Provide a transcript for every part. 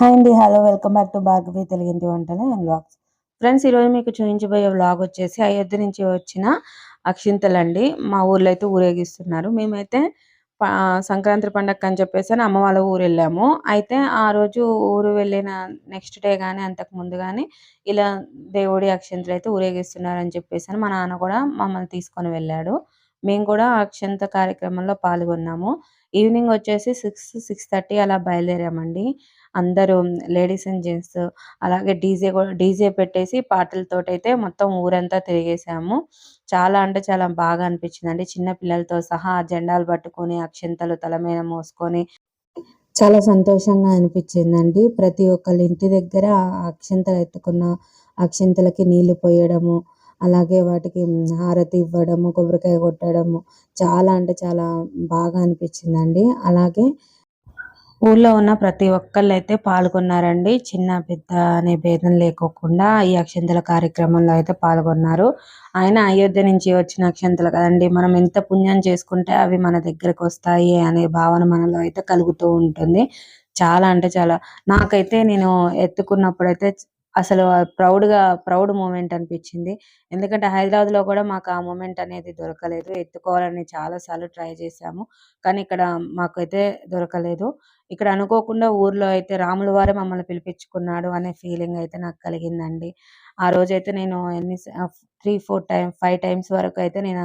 Hi అండి hello welcome back to Bhargavi తెలుగింటి వంటలు అండ్ వ్లాగ్స్. ఫ్రెండ్స్ ఈరోజు మీకు చూపించబోయే వ్లాగ్ వచ్చేసి అయోధ్య నుంచి వచ్చిన అక్షింతలండి. మా ఊర్లో అయితే ఊరేగిస్తున్నారు. మేమైతే సంక్రాంతి పండగ అని చెప్పేసి అమ్మ వాళ్ళ ఊరు వెళ్ళాము. అయితే ఆ రోజు ఊరు వెళ్ళిన నెక్స్ట్ డే కానీ అంతకు ముందు కానీ ఇలా దేవుడి అక్షింతలు అయితే ఊరేగిస్తున్నారు అని చెప్పేసి మా నాన్న కూడా మమ్మల్ని తీసుకొని వెళ్ళాడు. మేము కూడా అక్షంత కార్యక్రమంలో పాల్గొన్నాము. ఈవినింగ్ వచ్చేసి సిక్స్ సిక్స్ థర్టీ అలా బయలుదేరామండి. అందరూ లేడీస్ అండ్ జెంట్స్ అలాగే డీజే కూడా డీజే పెట్టేసి పాటలతోటైతే మొత్తం ఊరంతా తిరిగేసాము. చాలా అంటే చాలా బాగా అనిపించిందండి. చిన్న పిల్లలతో సహా జెండాలు పట్టుకొని అక్షంతలు తల మీద మోసుకొని చాలా సంతోషంగా అనిపించిందండి. ప్రతి ఒక్కళ్ళ ఇంటి దగ్గర అక్షంతలు ఎత్తుకున్న అక్షంతలకి నీళ్ళు పోయడము అలాగే వాటికి హారతి ఇవ్వడము కొబ్బరికాయ కొట్టడము చాలా అంటే చాలా బాగా అనిపించిందండి. అలాగే ఊళ్ళో ఉన్న ప్రతి ఒక్కళ్ళు అయితే పాల్గొన్నారండి చిన్న పెద్ద అనే భేదం లేకోకుండా ఈ అక్షంతల కార్యక్రమంలో అయితే పాల్గొన్నారు ఆయన అయోధ్య నుంచి వచ్చిన అక్షంతలు కదండి మనం ఎంత పుణ్యం చేసుకుంటే అవి మన దగ్గరకు వస్తాయి అనే భావన మనలో అయితే కలుగుతూ ఉంటుంది చాలా అంటే చాలా నాకైతే నేను ఎత్తుకున్నప్పుడు అయితే అసలు ప్రౌడ్‌గా ప్రౌడ్ మూమెంట్ అనిపించింది. ఎందుకంటే హైదరాబాద్‌లో కూడా మాకు ఆ మూమెంట్ అనేది దొరకలేదు. ఎత్తుకోవాలని చాలాసార్లు ట్రై చేశాము. కానీ ఇక్కడ మాకైతే దొరకలేదు. ఇక్కడ అనుకోకుండా ఊర్లో అయితే రాముల వారే మమ్మల్ని పిలిపించుకున్నాడు అనే ఫీలింగ్ అయితే నాకు కలిగిందండి. ఆ రోజైతే నేను ఎన్ని three four time five times వరకు అయితే నేను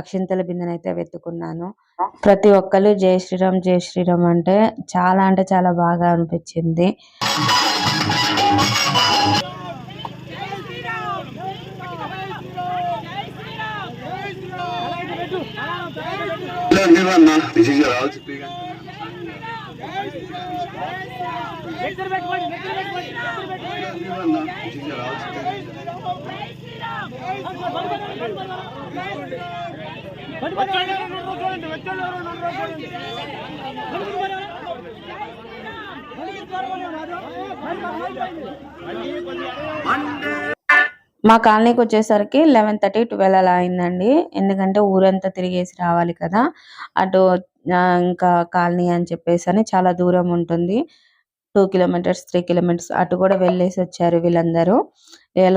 అక్షింతల బిందెనైతే వెతుకున్నాను. ప్రతి ఒక్కరు జై శ్రీరామ్, జై శ్రీరామ్ అంటే చాలా అంటే చాలా బాగా అనిపించింది. This is your మా కాలనీకి వచ్చేసరికి లెవెన్ థర్టీ ట్వెల్వ్ అలా అయిందండి. ఎందుకంటే ఊరంతా తిరిగేసి రావాలి కదా. అటు ఇంకా కాలనీ అని చెప్పేసి అని చాలా దూరం ఉంటుంది. టూ కిలోమీటర్స్ త్రీ కిలోమీటర్స్ అటు కూడా వెళ్ళేసి వచ్చారు వీళ్ళందరూ.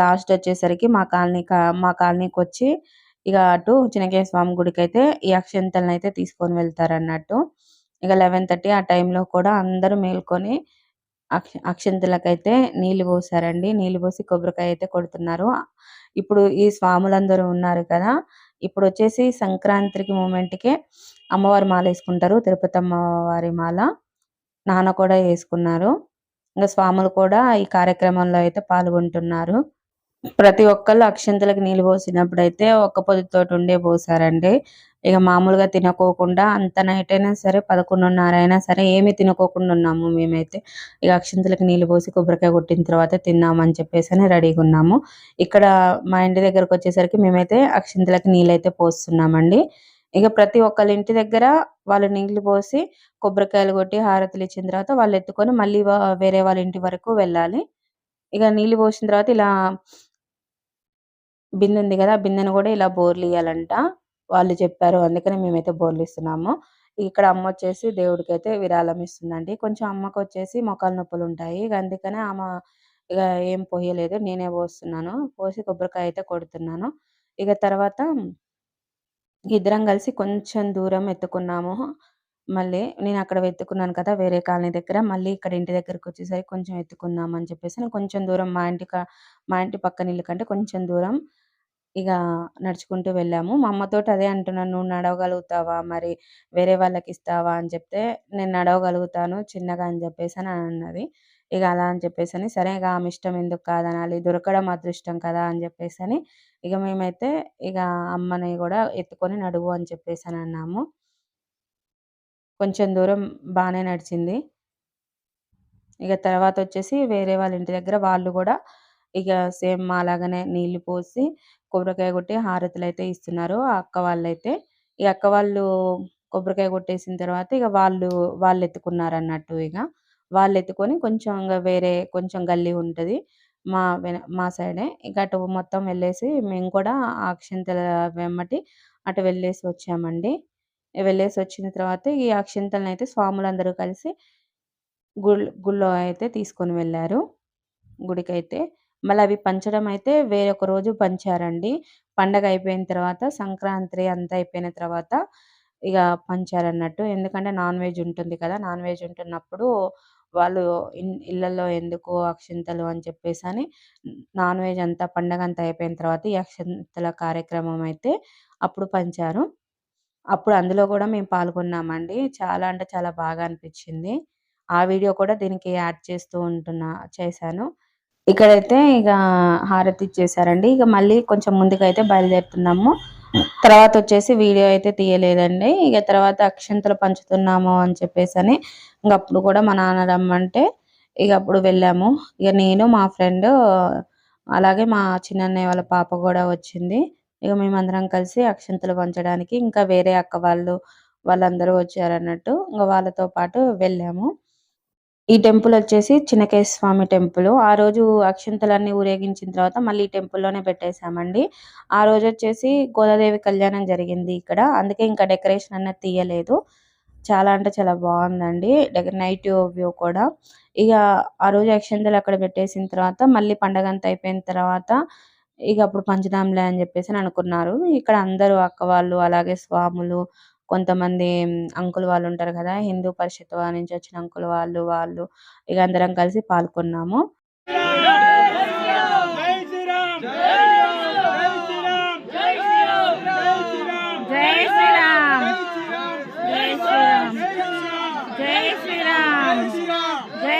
లాస్ట్ వచ్చేసరికి మా కాలనీ మా కాలనీకి వచ్చి ఇక అటు చినకే స్వామి గుడికి అయితే ఈ అక్షంతలను అయితే తీసుకొని వెళ్తారు అన్నట్టు ఇక లెవెన్ థర్టీ ఆ టైంలో కూడా అందరూ మేల్కొని అక్ష అక్షంతలకైతే నీళ్ళు పోసారండి. నీళ్ళు పోసి కొబ్బరికాయ అయితే కొడుతున్నారు. ఇప్పుడు ఈ స్వాములందరూ ఉన్నారు కదా ఇప్పుడు వచ్చేసి సంక్రాంతికి మూమెంట్కి అమ్మవారి మాల వేసుకుంటారు. తిరుపతి అమ్మవారి మాల. నాన్న కూడా వేసుకున్నారు. ఇంకా స్వాములు కూడా ఈ కార్యక్రమంలో అయితే పాల్గొంటున్నారు. ప్రతి ఒక్కళ్ళు అక్షంతలకు నీళ్ళు పోసినప్పుడు అయితే ఒక్క పొద్దుతోటి ఉండే పోసారండి. ఇక మామూలుగా తినకోకుండా అంత నైట్ అయినా సరే పదకొండున్నర అయినా సరే ఏమీ తినకోకుండా ఉన్నాము మేమైతే. ఇక అక్షంతలకు నీళ్ళు పోసి కొబ్బరికాయ కొట్టిన తర్వాత తిన్నామని చెప్పేసి అని రెడీగా ఉన్నాము. ఇక్కడ మా ఇంటి దగ్గరకు వచ్చేసరికి మేమైతే అక్షంతలకు నీళ్ళు అయితే పోస్తున్నామండి. ఇక ప్రతి ఒక్కళ్ళ ఇంటి దగ్గర వాళ్ళు నీళ్ళు పోసి కొబ్బరికాయలు కొట్టి హారతులు ఇచ్చిన తర్వాత వాళ్ళు ఎత్తుకొని మళ్ళీ వేరే వాళ్ళ ఇంటి వరకు వెళ్ళాలి. ఇక నీళ్ళు పోసిన తర్వాత ఇలా బిందె ఉంది కదా బిందెను కూడా ఇలా బోర్లు ఇవ్వాలంట వాళ్ళు చెప్పారు అందుకనే మేమైతే బోర్లు ఇస్తున్నాము. ఇక్కడ అమ్మ వచ్చేసి దేవుడికి అయితే విరాళం ఇస్తుందండి. కొంచెం అమ్మకు వచ్చేసి మొక్కల నొప్పులు ఉంటాయి. అందుకనే ఆమె ఇక ఏం పోయలేదు. నేనే పోస్తున్నాను. పోసి కొబ్బరికాయ అయితే కొడుతున్నాను. ఇక తర్వాత ఇద్దరం కలిసి కొంచెం దూరం ఎత్తుకున్నాము మళ్ళీ నేను అక్కడ వెతుకున్నాను కదా వేరే కాలనీ దగ్గర. మళ్ళీ ఇక్కడ ఇంటి దగ్గరకు వచ్చేసరికి కొంచెం ఎత్తుకుందాం అని చెప్పేసి నేను కొంచెం దూరం మా ఇంటి మా ఇంటి పక్కన ఇల్లు కంటే కొంచెం దూరం ఇక నడుచుకుంటూ వెళ్ళాము. మా అమ్మతో అదే అంటున్నాను నువ్వు నడవగలుగుతావా మరి? వేరే వాళ్ళకి ఇస్తావా? అని చెప్తే నేను నడవగలుగుతాను చిన్నగా అని చెప్పేసి అని అన్నది. ఇక అలా అని చెప్పేసి అని సరే ఇక ఆమె ఇష్టం ఎందుకు కాదనాలి దొరకడం అదృష్టం కదా అని చెప్పేసి అని ఇక మేమైతే ఇక అమ్మని కూడా ఎత్తుకొని నడువు అని చెప్పేసి అని అన్నాము. కొంచెం దూరం బాగానే నడిచింది. ఇక తర్వాత వచ్చేసి వేరే వాళ్ళ ఇంటి దగ్గర వాళ్ళు కూడా ఇక సేమ్ మాలాగానే నీళ్ళు పోసి కొబ్బరికాయ కొట్టి హారతులు అయితే ఇస్తున్నారు ఆ అక్క వాళ్ళైతే. ఈ అక్క వాళ్ళు కొబ్బరికాయ కొట్టేసిన తర్వాత ఇక వాళ్ళు వాళ్ళు ఎత్తుకున్నారు అన్నట్టు ఇక. వాళ్ళు ఎత్తుకొని కొంచెం ఇంకా వేరే కొంచెం గల్లీ ఉంటుంది. మా మా సైడే. ఇక అటు మొత్తం వెళ్ళేసి మేము కూడా అక్షింతల వెమ్మటి అటు వెళ్ళేసి వచ్చామండి. వెళ్ళేసి వచ్చిన తర్వాత ఈ అక్షింతలను అయితే స్వాములందరూ కలిసి గుళ్ళు గుళ్ళో అయితే తీసుకొని వెళ్ళారు. గుడికైతే. మళ్ళీ అవి పంచడం అయితే వేరొక రోజు పంచారండి. పండగ అయిపోయిన తర్వాత సంక్రాంతి అంతా అయిపోయిన తర్వాత ఇక పంచారన్నట్టు. ఎందుకంటే నాన్ వెజ్ ఉంటుంది కదా నాన్ వెజ్ ఉంటున్నప్పుడు వాళ్ళు ఇళ్ళల్లో ఎందుకు అక్షింతలు అని చెప్పేసి అని నాన్ వెజ్ అంతా పండగ అంతా అయిపోయిన తర్వాత ఈ అక్షింతల కార్యక్రమం అయితే అప్పుడు పంచారు. అప్పుడు అందులో కూడా మేము పాల్గొన్నామండి. చాలా అంటే చాలా బాగా అనిపించింది. ఆ వీడియో కూడా దీనికి యాడ్ చేస్తూ ఉంటున్నా చేశాను. ఇక్కడైతే ఇక హారతి ఇచ్చేసారండి ఇక మళ్ళీ కొంచెం ముందుకైతే బయలుదేరుతున్నాము. తర్వాత వచ్చేసి వీడియో అయితే తీయలేదండి. ఇక తర్వాత అక్షంతలు పంచుతున్నాము అని చెప్పేసి అని ఇంక అప్పుడు కూడా మా నాన్న రమ్మంటే ఇక అప్పుడు వెళ్ళాము. ఇక నేను మా ఫ్రెండ్ అలాగే మా చిన్నన్నయ్య వాళ్ళ పాప కూడా వచ్చింది. ఇక మేమందరం కలిసి అక్షంతలు పంచడానికి ఇంకా వేరే అక్క వాళ్ళు వాళ్ళందరూ వచ్చారన్నట్టు ఇంకా వాళ్ళతో పాటు వెళ్ళాము. ఈ టెంపుల్ వచ్చేసి చిన్నకేశ స్వామి టెంపుల్. ఆ రోజు అక్షంతలన్నీ ఊరేగించిన తర్వాత మళ్ళీ ఈ టెంపుల్లోనే పెట్టేశామండి. ఆ రోజు వచ్చేసి గోదాదేవి కళ్యాణం జరిగింది ఇక్కడ. అందుకే ఇంకా డెకరేషన్ అనేది తీయలేదు. చాలా అంటే చాలా బాగుందండి. నైట్ వ్యూ కూడా. ఇక ఆ రోజు అక్షంతలు అక్కడ పెట్టేసిన తర్వాత మళ్ళీ పండగ అంతా అయిపోయిన తర్వాత ఇక అప్పుడు పంచదాంలే అని చెప్పేసి అనుకున్నారు. ఇక్కడ అందరూ అక్క వాళ్ళు అలాగే స్వాములు కొంతమంది అంకుల్ వాళ్ళు ఉంటారు కదా హిందూ పరిషత్ నుంచి వచ్చిన అంకుల్ వాళ్ళు వాళ్ళు ఇక అందరం కలిసి పాల్గొన్నాము జై శ్రీరామ్ జై శ్రీరామ్ జై శ్రీరామ్ జై శ్రీరామ్ జై శ్రీరామ్ జై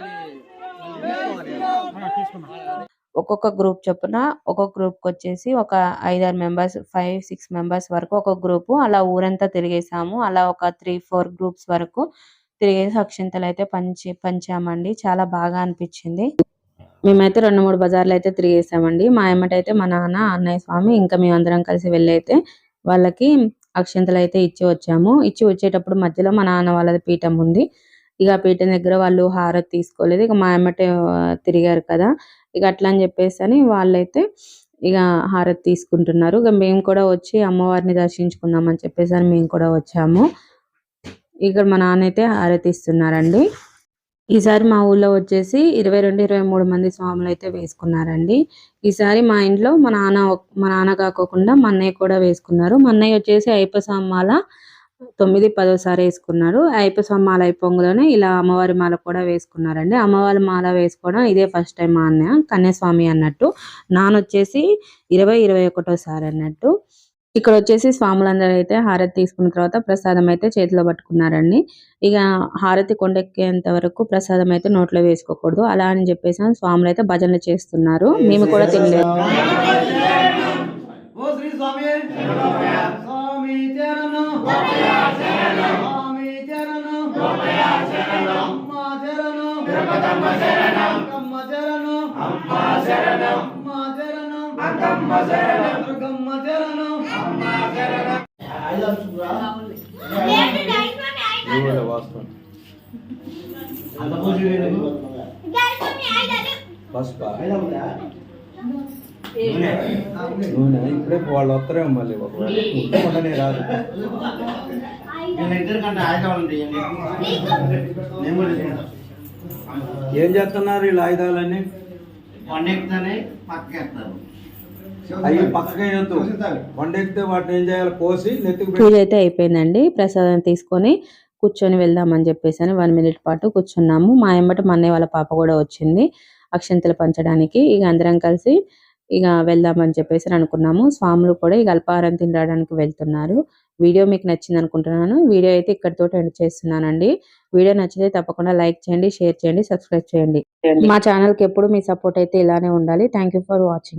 ఒక్కొక్క గ్రూప్ చొప్పున ఒక్కొక్క గ్రూప్కి వచ్చేసి ఒక ఐదారు మెంబర్స్ ఫైవ్ సిక్స్ మెంబర్స్ వరకు ఒక గ్రూప్. అలా ఊరంతా తిరిగేసాము. అలా ఒక త్రీ ఫోర్ గ్రూప్స్ వరకు తిరిగేసి అక్షింతలు అయితే పంచి పంచామండి. చాలా బాగా అనిపించింది. మేమైతే రెండు మూడు బజార్లు అయితే తిరిగేసామండి. మా ఎమ్మట మా నాన్న అన్నయ్య స్వామి ఇంకా మేమందరం కలిసి వెళ్ళైతే వాళ్ళకి అక్షింతలు అయితే ఇచ్చి వచ్చాము. ఇచ్చి వచ్చేటప్పుడు మధ్యలో మా నాన్న వాళ్ళది పీఠం ఉంది. ఇక పీఠం దగ్గర వాళ్ళు హారతి తీసుకోలేదు. ఇక మా అమ్మటే తిరిగారు కదా. ఇక అట్లా అని చెప్పేసి అని వాళ్ళైతే ఇక హారతి తీసుకుంటున్నారు. ఇక మేము కూడా వచ్చి అమ్మవారిని దర్శించుకుందాం అని చెప్పేసి అని మేము కూడా వచ్చాము. ఇక్కడ మా నాన్న అయితే హారతి ఇస్తున్నారండి. ఈసారి మా ఊళ్ళో వచ్చేసి ఇరవై రెండు ఇరవై మూడు మంది స్వాములు అయితే వేసుకున్నారండి. ఈసారి మా ఇంట్లో మా నాన్న మా నాన్న కాకోకుండా మా అన్నయ్య కూడా వేసుకున్నారు. మా అన్నయ్య వచ్చేసి అయ్యప్ప స్వామి మాల తొమ్మిది పదోసారి వేసుకున్నారు అయ్యప్ప స్వామి మాల అయిపోగానే ఇలా అమ్మవారి మాల కూడా వేసుకున్నారండి. అమ్మవారి మాల వేసుకోవడం ఇదే ఫస్ట్ టైం మా అన్న కన్యాస్వామి అన్నట్టు. నానొచ్చేసి ఇరవై ఇరవై ఒకటోసారి అన్నట్టు. ఇక్కడ వచ్చేసి స్వాములందరూ అయితే హారతి తీసుకున్న తర్వాత ప్రసాదం అయితే చేతిలో పట్టుకున్నారండి. ఇక హారతి కొండెక్కేంత వరకు ప్రసాదం అయితే నోట్లో వేసుకోకూడదు. అలా అని చెప్పేసి స్వాములు అయితే భజనలు చేస్తున్నారు. మేము కూడా తినలేదు. స్వామి చరణం స్వామి చరణం అమ్మ చరణం తిరుపతమ్మ నూనె. ఇప్పుడే వాళ్ళు వస్తారేమో మళ్ళీ ఒకవేళ. ఉండనే రాదు. ఏం చేస్తున్నారు వీళ్ళు ఆయుధాలన్నీ? పండెక్తేనే పక్కేస్తారు అవి పక్కగా వేయొద్దు వండెక్కితే వాటిని ఏం చేయాలి? కోసి నెత్తికి పూజ అయితే అయిపోయిందండి. ప్రసాదం తీసుకొని కూర్చొని వెళ్దామని చెప్పేసి అని వన్ మినిట్ పాటు కూర్చున్నాము. మా ఎమ్మట మా అన్నయ్య వాళ్ళ పాప కూడా వచ్చింది. అక్షంతలు పంచడానికి ఇక అందరం కలిసి ఇక వెళ్దామని చెప్పేసి అని అనుకున్నాము. స్వాములు కూడా ఇక అల్పాహారం తినడానికి వెళ్తున్నారు. వీడియో మీకు నచ్చింది అనుకుంటున్నాను. వీడియో అయితే ఇక్కడితో ఎండ్ చేస్తున్నానండి. వీడియో నచ్చితే తప్పకుండా లైక్ చేయండి షేర్ చేయండి సబ్స్క్రైబ్ చేయండి. మా ఛానల్కి ఎప్పుడు మీ సపోర్ట్ అయితే ఇలానే ఉండాలి. Thank for watching.